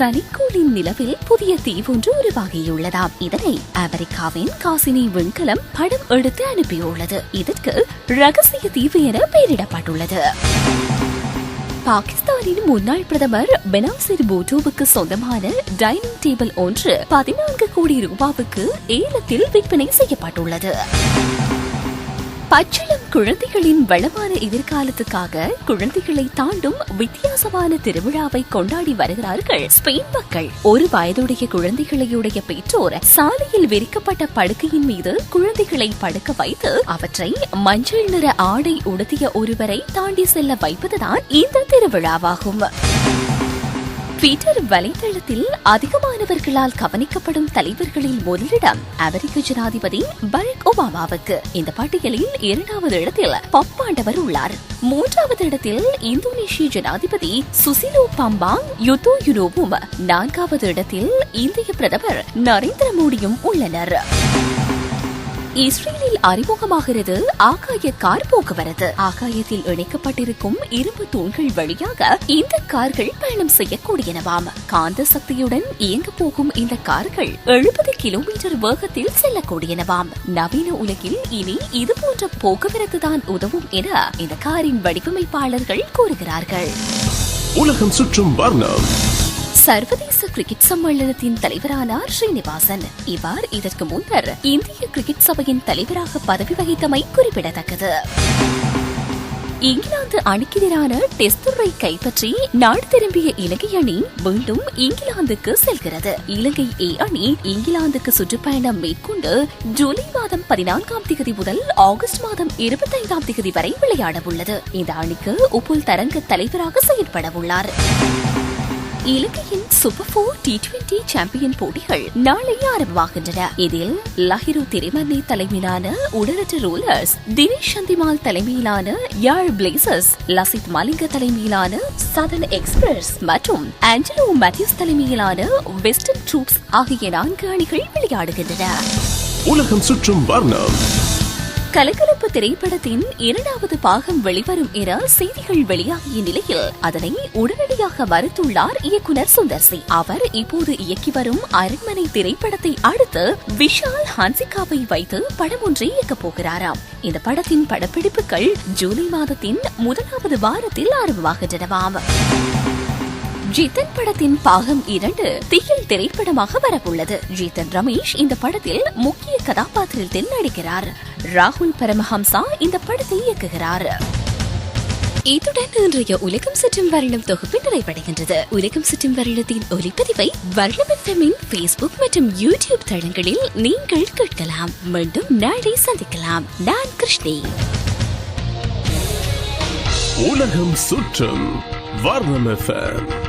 சனிக்கோளின் நிலவில் புதிய தீவொன்று உருவாகியுள்ளதாம். இதனை அமெரிக்காவின் காசினி விண்கலம் படம் எடுத்து அனுப்பியுள்ளது. இதற்கு ரகசிய தீவு என பெயரிடப்பட்டுள்ளது. பாகிஸ்தானின் முன்னாள் பிரதமர் பெனாசிர் பூட்டோவுக்கு சொந்தமான டைனிங் டேபிள் ஒன்று பதினான்கு கோடி ரூபாவுக்கு ஏலத்தில் விற்பனை செய்யப்பட்டுள்ளது. பச்சிளம் குழந்தைகளின் வளமான எதிர்காலத்துக்காக குழந்தைகளை தாண்டும் வித்தியாசமான திருவிழாவை கொண்டாடி வருகிறார்கள் ஸ்பெயின் மக்கள். ஒரு வயதுடைய குழந்தைகளையுடைய பெற்றோர் சாலையில் விரிக்கப்பட்ட படுக்கையின் மீது குழந்தைகளை படுக்க வைத்து அவற்றை மஞ்சள் நிற ஆடை உடுத்திய ஒருவரை தாண்டி செல்ல வைப்பதுதான் இந்த திருவிழாவாகும். ட்விட்டர் வலைதளத்தில் அதிகமானவர்களால் கவனிக்கப்படும் தலைவர்களில் முதலிடம் அமெரிக்க ஜனாதிபதி பரக் ஒபாமாவுக்கு. இந்த பட்டியலில் இரண்டாவது இடத்தில் பப்பாண்டவர் உள்ளார். மூன்றாவது இடத்தில் இந்தோனேஷிய ஜனாதிபதி சுசிலோ பம்பாங் யுதோ யுனோவும். நான்காவது இடத்தில் இந்திய பிரதமர் நரேந்திர மோடியும் உள்ளனர். இஸ்ரேலில் அறிமுகமாகிறது ஆகாய கார் போக்குவரத்து. ஆகாயத்தில் இணைக்கப்பட்டிருக்கும் இரும்பு தூண்கள் வழியாக இந்த கார்கள் பயணம் செய்யக்கூடியனவாம். காந்த சக்தியுடன் இயங்க போகும் இந்த கார்கள் எழுபது கிலோமீட்டர் வேகத்தில் செல்லக்கூடியனவாம். நவீன உலகில் இனி இது போன்ற போக்குவரத்து தான் உதவும் என இந்த காரின் வடிவமைப்பாளர்கள் கூறுகிறார்கள். உலகம் சுற்றும் வர்ணம். சர்வதேச கிரிக்கெட் சம்மேளனத்தின் தலைவரானார் ஸ்ரீனிவாசன். இவர் இதற்கு முன்னர் இந்திய கிரிக்கெட் சபையின் தலைவராக பதவி வகித்தமை குறிப்பிடத்தக்கது. இங்கிலாந்து அணிக்கு எதிரான டெஸ்ட் தொடரை கைப்பற்றி நாடு திரும்பிய இலங்கை அணி மீண்டும் இங்கிலாந்துக்கு செல்கிறது. இலங்கை ஏ அணி இங்கிலாந்துக்கு சுற்றுப்பயணம் மேற்கொண்டு ஜூலை மாதம் பதினான்காம் தேதி முதல் ஆகஸ்ட் மாதம் இருபத்தைந்தாம் தேதி வரை விளையாட உள்ளது இந்த அணிக்கு உப்புல் தரங்க தலைவராக செயற்பட உள்ளார் இலங்கையின் super four T twenty champion போட்டிகள் நாளை ஆரம்பமாகின்றன. இதில் லஹிரு திரிமன்னி தலைமையிலான உடலற்ற ரோலர்ஸ் தினேஷ் சந்திமால் தலைமையிலான யாழ் பிளேசர்ஸ் லசித் மலிங்க தலைமையிலான சதன் எக்ஸ்பிரஸ் மற்றும் ஆஞ்சலோ மேத்யூஸ் தலைமையிலான வெஸ்டர்ன் ட்ரூப்ஸ் ஆகிய நான்கு அணிகள் விளையாடுகின்றன. உலகம் சுற்றும் வர்ணம். கலகலப்பு திரைப்படத்தின் இரண்டாவது பாகம் வெளிவரும் என செய்திகள் வெளியாகிய நிலையில் அதனை உடனடியாக மறுத்துள்ளார் இயக்குனர் சுந்தர் சிங் அவர் இப்போது இயக்கி வரும் அரண்மனை திரைப்படத்தை அடுத்து விஷால் ஹன்சிகாவை வைத்து படம் ஒன்றை இயக்கப் போகிறாராம். இந்த படத்தின் படப்பிடிப்புகள் ஜூலை மாதத்தின் முதலாவது வாரத்தில் ஆரம்பமாகின்றனவாம். ஜீதன் படத்தின் பாகம் இரண்டு திகில் திரைப்படமாக வரவுள்ளது. ஜீதன் ரமேஷ் இந்த படத்தில் முக்கிய கதாபாத்திரத்தில் நடிக்கிறார். ராகுல் பரமஹம்சா இந்த படத்தை இயக்குகிறார். இத்துடன் இன்றைய உலகம் சுற்றும் வருடம் தொகுப்பு நிறைவடைகின்றது. உலகம் சுற்றும் வருடத்தின் ஒலிப்பதிவை வருடம் பேஸ்புக் மற்றும் யூடியூப் தளங்களில் நீங்கள் கேட்கலாம். மீண்டும் நாளை சந்திக்கலாம். நான் கிருஷ்ணி. உலகம் சுற்றும் வர்ணம் FM.